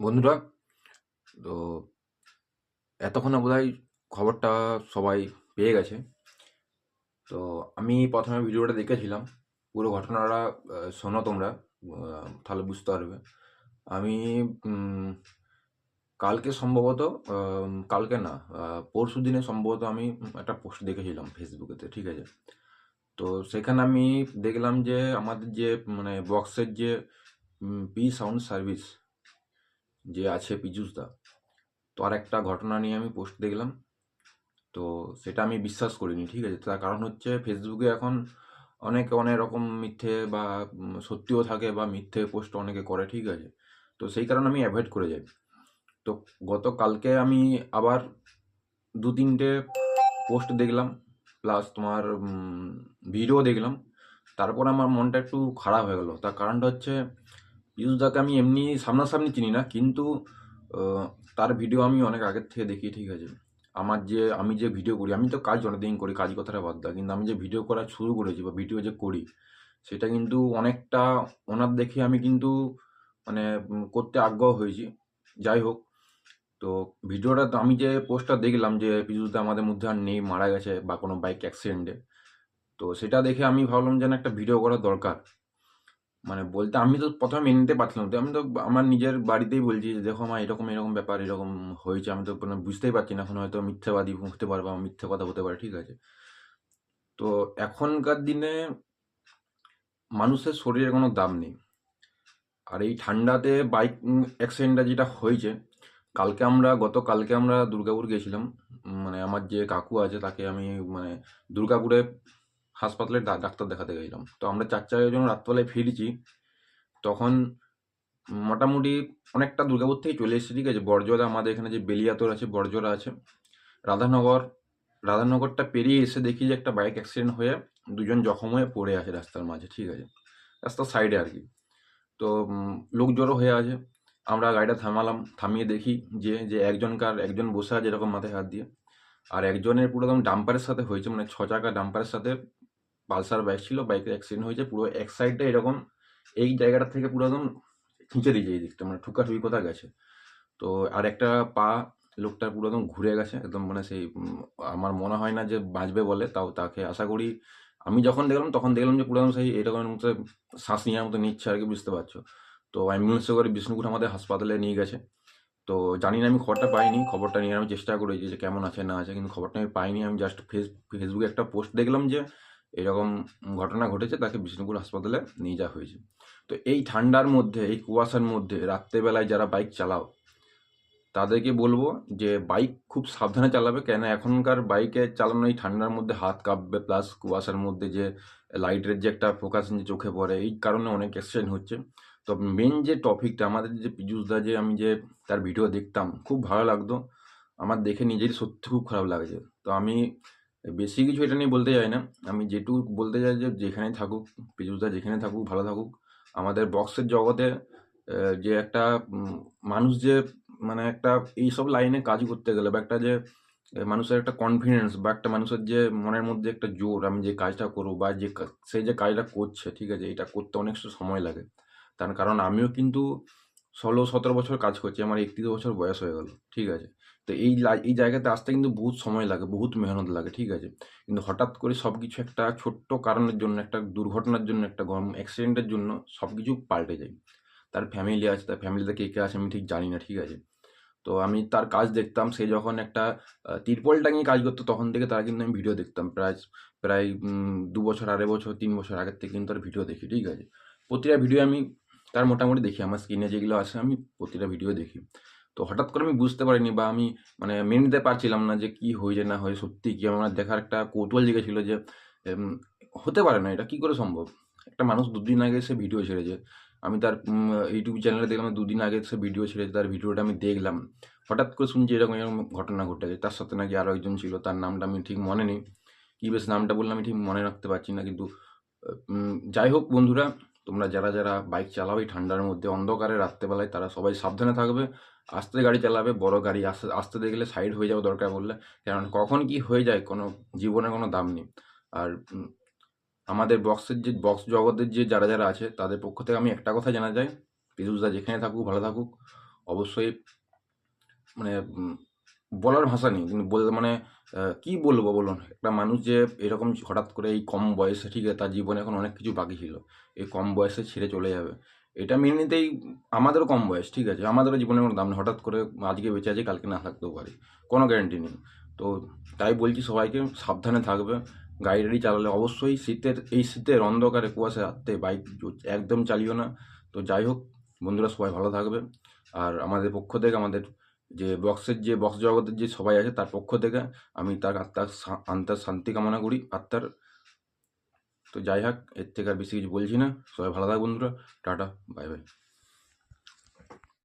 বন্ধুরা, তো এতক্ষণে বোধহয় খবরটা সবাই পেয়ে গেছে। তো আমি প্রথমে ভিডিওটা দেখেছিলাম, পুরো ঘটনাটা শোনো তোমরা তাহলে বুঝতে পারবে। আমি কালকে সম্ভবত কালকে না পরশু দিনে সম্ভবত আমি একটা পোস্ট দেখেছিলাম ফেসবুকেতে ঠিক আছে? তো সেখানে আমি দেখলাম যে আমাদের যে মানে বক্সের যে পি সাউন্ড সার্ভিস যে আছে পীযুষদা তো আর একটা ঘটনা নিয়ে আমি পোস্ট দেখলাম। তো সেটা আমি বিশ্বাস করিনি, ঠিক আছে? তার কারণ হচ্ছে ফেসবুকে এখন অনেক অনেক রকম মিথ্যে বা সত্যিও থাকে বা মিথ্যে পোস্ট অনেকে করে, ঠিক আছে? তো সেই কারণে আমি অ্যাভয়েড করে যাই। তো গতকালকে আমি আবার দু তিনটে পোস্ট দেখলাম প্লাস তোমার ভিডিও দেখলাম। তারপর আমার মনটা একটু খারাপ হয়ে গেলো। তার কারণটা হচ্ছে ইউজদাকে আমি এমনি সামনাসামনি চিনি না, কিন্তু তার ভিডিও আমি অনেক আগের থেকে দেখি, ঠিক আছে? আমার যে, আমি যে ভিডিও করি, আমি তো কাজ অনেকদিন করি, কাজ কথাটা বাদ দাও, কিন্তু আমি যে ভিডিও করা শুরু করেছি বা ভিডিও যে করি, সেটা কিন্তু অনেকটা ওনার দেখে আমি কিন্তু মানে করতে আগ্রহ হয়েছি। যাই হোক, তো ভিডিওটা আমি যে পোস্টটা দেখলাম যে পিজুদা আমাদের মধ্যে আর নেই, মারা গেছে বা কোনো বাইক অ্যাক্সিডেন্টে তো সেটা দেখে আমি ভাবলাম যেন একটা ভিডিও করা দরকার। মানে বলতে আমি তো প্রথমে মেনে নিতে পারছিলাম। তো আমি তো আমার নিজের বাড়িতেই বলছি যে, দেখো আমার এরকম এরকম ব্যাপার, এরকম হয়েছে। আমি তো কোনো বুঝতেই পারছি না, এখন হয়তো মিথ্যাবাদী হতে পারব মিথ্যে কথা হতে পারে, ঠিক আছে? তো এখনকার দিনে মানুষের শরীরের কোনো দাম নেই। আর এই ঠান্ডাতে বাইক অ্যাক্সিডেন্টটা যেটা হয়েছে, কালকে আমরা, গতকালকে আমরা দুর্গাপুর গেছিলাম। মানে আমার যে কাকু আছে, তাকে আমি মানে দুর্গাপুরে হাসপাতালে ডাক্তার দেখাতে গেছিলাম। তো আমরা চার চারজন রাত্রবেলায় ফিরেছি। তখন মোটামুটি অনেকটা দুর্গাপুর থেকে চলে এসেছে, ঠিক আছে? বড়জোড়া আমাদের এখানে যে বেলিয়াতর আছে, বড়জোড়া আছে। রাধানগর, রাধানগরটা পেরিয়ে এসে দেখি যে একটা বাইক অ্যাক্সিডেন্ট হয়ে দুজন জখম হয়ে পড়ে আছে রাস্তার মাঝে, ঠিক আছে? রাস্তার সাইডে আর কি। তো লোক জড়ো হয়ে আছে। আমরা গাড়িটা থামালাম, থামিয়ে দেখি যে যে একজনকার, একজন বসে আছে এরকম মাথায় হাত দিয়ে। আর একজনের পুরো একদম ডাম্পারের সাথে হয়েছে মানে ছ চাকা ডাম্পারের সাথে পালসার বাইক ছিল, বাইকের অ্যাক্সিডেন্ট হয়েছে, পুরো এক সাইডটা এরকম এই জায়গাটা থেকে পুরো একদম খিঁচে দিয়েছে এই দিকটা মানে ঠুকা ঠুকাঠুকি কোথা গেছে। তো আর একটা পা লোকটার পুরো একদম ঘুরে গেছে, একদম মানে সেই আমার মনে হয় না যে বাঁচবে বলে, তাও তাকে আশা করি, আমি যখন দেখলাম তখন দেখলাম যে পুরো সেই এরকমের মতো শ্বাস নেওয়ার মতো নিচ্ছে আর কি, বুঝতে পারছ। তো অ্যাম্বুলেন্সে করে বিষ্ণুপুর আমাদের হাসপাতালে নিয়ে গেছে। তো জানি না আমি খবরটা পাইনি, খবরটা নিয়ে আমি চেষ্টা করেছি যে কেমন আছে না আছে, কিন্তু খবরটা আমি পাইনি, আমি জাস্ট ফেস ফেসবুকে একটা পোস্ট দেখলাম যে এরকম ঘটনা ঘটেছে, তাকে বিষ্ণুপুর হাসপাতালে নিয়ে যাওয়া হয়েছে। তো এই ঠান্ডার মধ্যে, এই কুয়াশার মধ্যে রাত্রেবেলায় যারা বাইক চালাও, তাদেরকে বলব যে বাইক খুব সাবধানে চালাবে কেন এখনকার বাইকে চালানো এই ঠান্ডার মধ্যে হাত কাঁপবে প্লাস কুয়াশার মধ্যে যে লাইটের যে একটা ফোকাস যে চোখে পড়ে, এই কারণে অনেক অ্যাক্সিডেন্ট হচ্ছে। তো মেন যে টপিকটা আমাদের যে পীযুষদা যে আমি যে তার ভিডিও দেখতাম, খুব ভালো লাগতো। আমার দেখে নিজেরই সত্যি খুব খারাপ লাগছে। তো আমি বেশি কিছু এটা নিয়ে বলতে চাই না। আমি যেটুকু বলতে চাই যে যেখানেই থাকুক পীযুষদা যেখানে থাকুক, ভালো থাকুক, আমাদের বক্সের জগতে যে একটা মানুষ যে মানে একটা এইসব লাইনে কাজ করতে গেলে বা একটা যে মানুষের একটা কনফিডেন্স বা একটা মানুষের যে, মনের মধ্যে একটা জোর, আমি যে কাজটা করব বা যে কা- সে যে কাজটা করছে, ঠিক আছে, এটা করতে অনেক সময় লাগে। তার কারণ আমিও কিন্তু ষোলো, সতেরো বছর কাজ করছি, আমার একত্রিশ বছর বয়স হয়ে গেল, ঠিক আছে? তো এই এই জায়গাতে আসতে কিন্তু বহুত সময় লাগে, বহুত মেহনত লাগে, ঠিক আছে? কিন্তু হঠাৎ করে সব কিছু একটা ছোট্ট কারণের জন্য, একটা দুর্ঘটনার জন্য, একটা গরম অ্যাক্সিডেন্টের জন্য সব কিছু পাল্টে যায়। তার ফ্যামিলি আছে, তার ফ্যামিলিতে কে কে আছে আমি ঠিক জানি না, ঠিক আছে? তো আমি তার কাজ দেখতাম, সে যখন একটা তিরপল টাঙিয়ে কাজ করতো, তখন থেকে তার কিন্তু আমি ভিডিও দেখতাম, প্রায় প্রায় দু বছর, আড়াই বছর, তিন বছর আগের থেকে কিন্তু তার ভিডিও দেখি, ঠিক আছে? প্রতিটা ভিডিও আমি তার মোটামুটি দেখি, আমার স্ক্রিনে যেগুলো আছে আমি প্রতিটা ভিডিও দেখি। তো হঠাৎ করে আমি বুঝতে পারিনি বা আমি মানে মেনে নিতে পারছিলাম না যে কি হয়েছে, না হয় সত্যি কি আমার দেখার একটা কৌতূহল জেগেছিল যে হতে পারে না, এটা কি করে সম্ভব? একটা মানুষ দুদিন আগে সে ভিডিও ছেড়েছে। আমি তার ইউটিউব চ্যানেলে দেখলাম দুদিন আগে সে ভিডিও ছেড়েছে, তার ভিডিওটা আমি দেখলাম। হঠাৎ করে শুনছি এরকম এরকম ঘটনা ঘটেছে তার সাথে নাকি আরও একজন ছিল, তার নামটা আমি ঠিক মনে নেই। কী বেশ নামটা বললাম আমি ঠিক মনে রাখতে পারছি না, কিন্তু যাই হোক বন্ধুরা তোমরা যারা যারা বাইক চালাও, এই ঠান্ডার মধ্যে অন্ধকারে রাত্রেবেলায় তারা সবাই সাবধানে থাকবে। আস্তে গাড়ি চালাবে, বড় গাড়ি আস্তে আস্তে দেখলে সাইড হয়ে যাওয়া দরকার বললে কারণ কখন কি হয়ে যায় কোনো জীবনের কোনো দাম নেই। আর আমাদের বক্সের যে, বক্স জগতের যে, যারা যারা আছে, তাদের পক্ষ থেকে আমি একটা কথা জানা যায়। পীযুষদা যেখানে থাকুক, ভালো থাকুক। অবশ্যই মানে বলার ভাষা নেই, কিন্তু বলতে মানে কি বলব বলুন? একটা মানুষ যে এরকম হঠাৎ করে এই কম বয়সে, ঠিক আছে, তার জীবনে এখন অনেক কিছু বাকি ছিল, এই কম বয়সে ছেড়ে চলে যাবে। এটা মেনে নিতেই আমাদেরও কম বয়স, ঠিক আছে, আমাদেরও জীবনে কোনো দাম নেই, হঠাৎ করে আজকে বেঁচে আছে, কালকে না থাকতেও পারি, কোনো গ্যারান্টি নেই। তো তাই বলছি সবাইকে, সাবধানে থাকবে, গাড়ি টাড়ি চালালে অবশ্যই শীতের, এই শীতের অন্ধকারে কুয়াশা রাখতে বাইক একদম চালিও না। তো যাই হোক, বন্ধুরা সবাই ভালো থাকবে, আর আমাদের পক্ষ থেকে আমাদের যে বক্সের যে বক্স জগতের যে সবাই আছে তার পক্ষ থেকে আমি তার আত্মার আত্মার শান্তি কামনা করি, আত্মার। তো যাই হোক, এর থেকে আর বেশি কিছু বলছি না। সবাই ভালো থাক বন্ধুরা। Tata bye bye